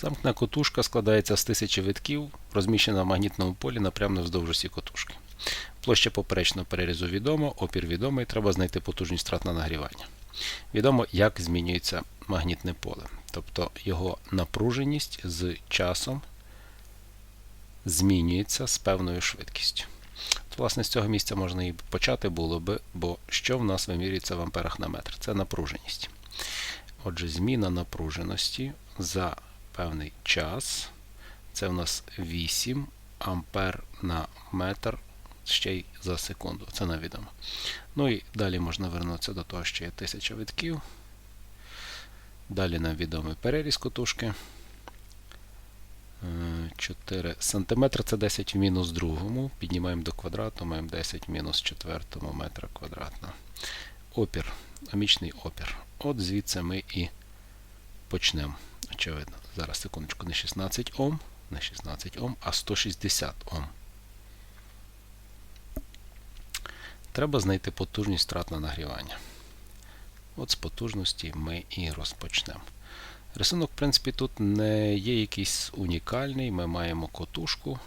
Замкнена котушка складається з тисячі витків, розміщена в магнітному полі напрямно вздовж осі котушки. Площа поперечного перерізу відома, опір відомий, треба знайти потужність втрат на нагрівання. Відомо, як змінюється магнітне поле, тобто його напруженість з часом змінюється з певною швидкістю. От, власне, з цього місця можна і почати було би, бо що в нас вимірюється в амперах на метр? Це напруженість. Отже, зміна напруженості за певний час. Це в нас 8 ампер на метр ще й за секунду. Це нам відомо. Ну і далі можна вернутися до того, що є 1000 витків. Далі нам відомий переріз котушки. 4 см це 10 в мінус другому. Піднімаємо до квадрату, маємо 10 в мінус четвертому метра квадратного. Опір, амічний опір. От звідси ми і почнемо. Очевидно. Зараз секундочку, не 16 Ом, не 16 Ом, а 160 Ом. Треба знайти потужність втрат на нагрівання. От з потужності ми і розпочнемо. Рисунок, в принципі, тут не є якийсь унікальний. Ми маємо котушку,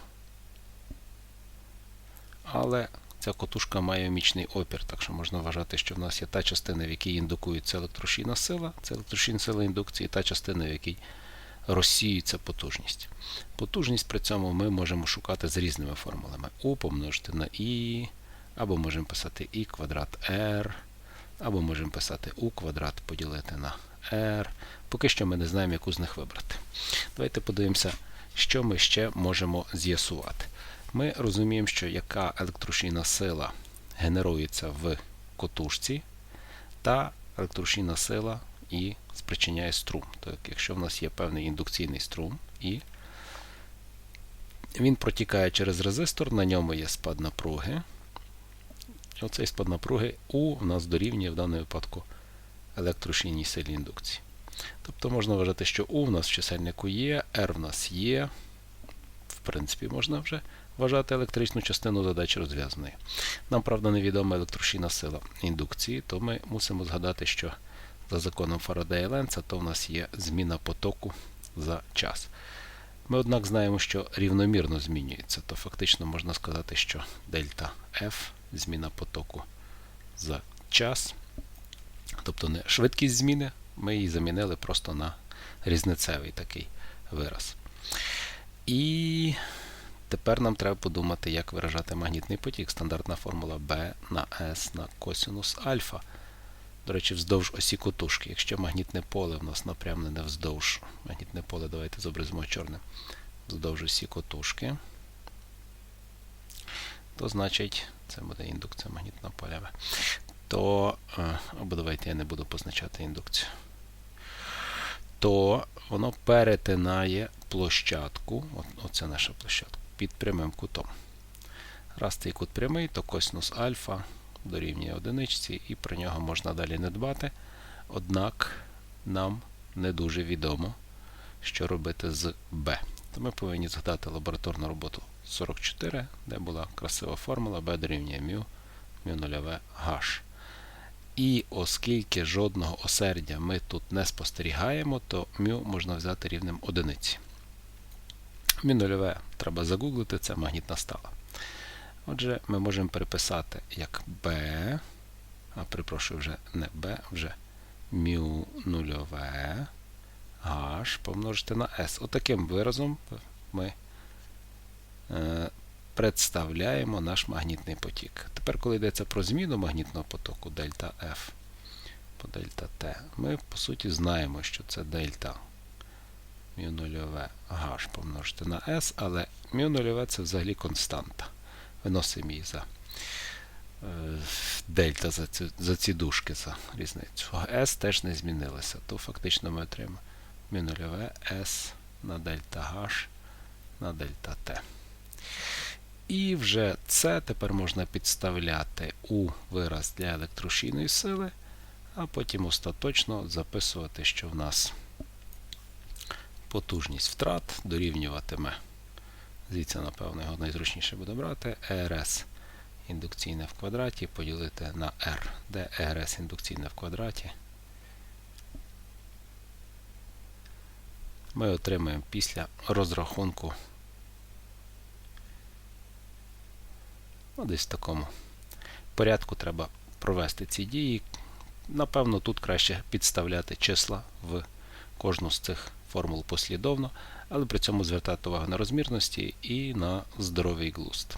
але ця котушка має мічний опір, так що можна вважати, що в нас є та частина, в якій індукується електрошійна сила, це електрощійна сила індукції, та частина, в якій розсіюється потужність. Потужність при цьому ми можемо шукати з різними формулами. У помножити на І, або можемо писати І квадрат R, або можемо писати У квадрат поділити на R. Поки що ми не знаємо, яку з них вибрати. Давайте подивимося, що ми ще можемо з'ясувати. Ми розуміємо, що яка електрощійна сила генерується в котушці, та електрощійна сила і спричиняє струм. Так, якщо в нас є певний індукційний струм, і він протікає через резистор, на ньому є спад напруги. Оцей спад напруги У в нас дорівнює в даному випадку електрощійній силі індукції. Тобто можна вважати, що У в нас в чисельнику є, R в нас є. В принципі, можна вже вважати електричну частину задачі розв'язаною. Нам, правда, невідома електрощійна сила індукції, то ми мусимо згадати, що за законом Фарадея Ленца, то в нас є зміна потоку за час. Ми, однак, знаємо, що рівномірно змінюється, то фактично можна сказати, що дельта F зміна потоку за час. Тобто не швидкість зміни, ми її замінили просто на різницевий такий вираз. І тепер нам треба подумати, як виражати магнітний потік. Стандартна формула B на S на косинус альфа. До речі, вздовж осі котушки. Якщо магнітне поле в нас напрямлене вздовж, магнітне поле давайте зобразимо чорним, вздовж осі котушки, то значить, це буде індукція магнітного поля То, е, або давайте я не буду позначати індукцію. То воно перетинає площадку, оце наша площадка, під прямим кутом. Раз цей кут прямий, то косинус альфа дорівнює одиничці, і про нього можна далі не дбати. Однак нам не дуже відомо, що робити з B. То ми повинні згадати лабораторну роботу 44, де була красива формула B дорівнює μ, μ нульове H. І оскільки жодного осердя ми тут не спостерігаємо, то μ можна взяти рівнем одиниці. Мю нульове треба загуглити, це магнітна стала. Отже, ми можемо переписати як b, а перепрошую, вже не b, вже μ нульове h помножити на s. Отаким виразом ми е, представляємо наш магнітний потік. Тепер, коли йдеться про зміну магнітного потоку дельта F по дельта T, ми по суті знаємо, що це дельта μ нульове h помножити на s, але μ нульове це взагалі константа виносимо її за е, дельта за ці, за ці дужки за різницю. S теж не змінилося, то фактично ми отримаємо мінульове S на дельта H на дельта T. І вже це тепер можна підставляти у вираз для електрошійної сили, а потім остаточно записувати, що в нас потужність втрат дорівнюватиме. Звідси, напевно, його найзручніше буде брати. ЕРС індукційне в квадраті поділити на R, де ЕРС індукційне в квадраті. ми отримаємо після розрахунку ну, десь в такому порядку треба провести ці дії. Напевно, тут краще підставляти числа в кожну з цих формул послідовно, але при цьому звертати увагу на розмірності і на здоровий глузд.